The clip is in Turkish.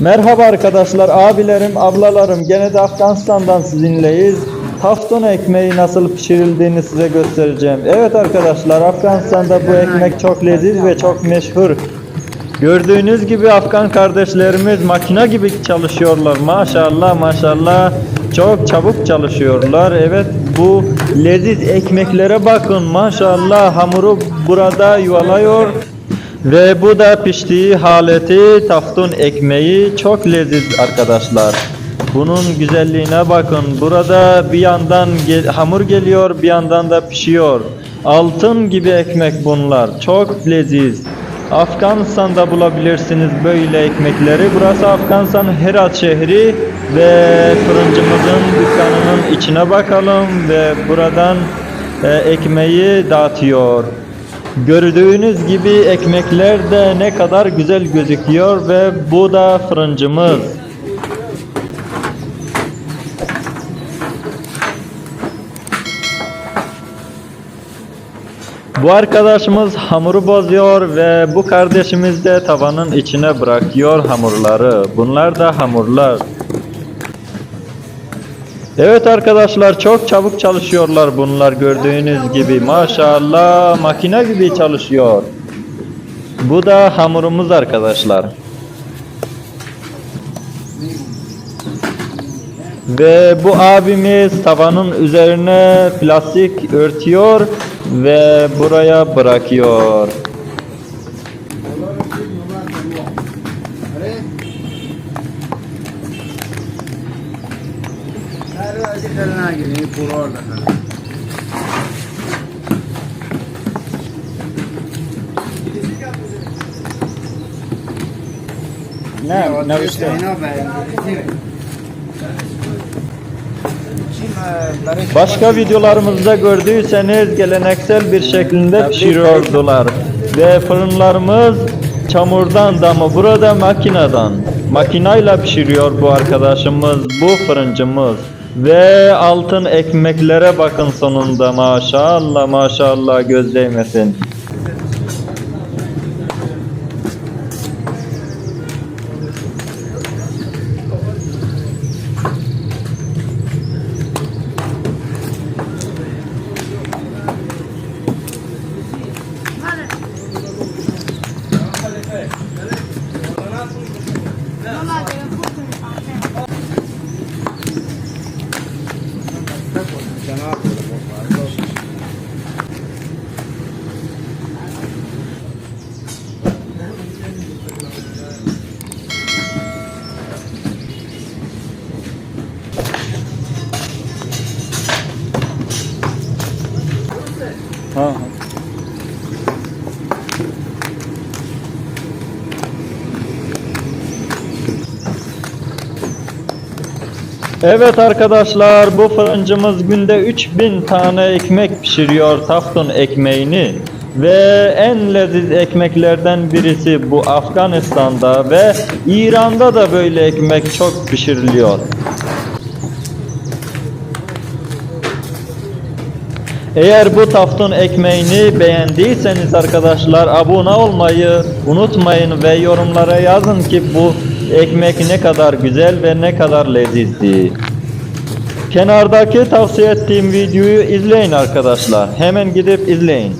Merhaba arkadaşlar, abilerim, ablalarım. Gene de Afganistan'dan sizinleyiz. Tafton ekmeği nasıl pişirildiğini size göstereceğim. Evet arkadaşlar, Afganistan'da bu ekmek çok leziz ve çok meşhur. Gördüğünüz gibi Afgan kardeşlerimiz makine gibi çalışıyorlar. Maşallah maşallah çok çabuk çalışıyorlar. Evet bu leziz ekmeklere bakın. Maşallah hamuru burada yuvalıyor. Ve bu da piştiği haleti taftun ekmeği çok leziz arkadaşlar. Bunun güzelliğine bakın. Burada bir yandan gel- hamur geliyor, bir yandan da pişiyor. Altın gibi ekmek bunlar. Çok leziz. Afganistan'da bulabilirsiniz böyle ekmekleri. Burası Afganistan'ın Herat şehri ve fırıncımızın dükkanının içine bakalım ve buradan e, ekmeği dağıtıyor. Gördüğünüz gibi ekmekler de ne kadar güzel gözüküyor ve bu da fırıncımız. Bu arkadaşımız hamuru bozuyor ve bu kardeşimiz de tavanın içine bırakıyor hamurları. Bunlar da hamurlar. Evet arkadaşlar çok çabuk çalışıyorlar bunlar gördüğünüz gibi. Maşallah makine gibi çalışıyor. Bu da hamurumuz arkadaşlar. Ve bu abimiz tavanın üzerine plastik örtüyor ve buraya bırakıyor. ऐसे करना कि नहीं पूरा Ne, ne işte? Başka videolarımızda gördüyseniz geleneksel bir şekilde pişiriyordular. Ve fırınlarımız çamurdan da mı burada makineden. Makinayla pişiriyor bu arkadaşımız, bu fırıncımız. Ve altın ekmeklere bakın sonunda maşallah maşallah göz değmesin. Ha. Evet arkadaşlar bu fırıncımız günde 3000 tane ekmek pişiriyor taftun ekmeğini ve en leziz ekmeklerden birisi bu Afganistan'da ve İran'da da böyle ekmek çok pişiriliyor. Eğer bu taftun ekmeğini beğendiyseniz arkadaşlar abone olmayı unutmayın ve yorumlara yazın ki bu ekmek ne kadar güzel ve ne kadar lezzetli. Kenardaki tavsiye ettiğim videoyu izleyin arkadaşlar. Hemen gidip izleyin.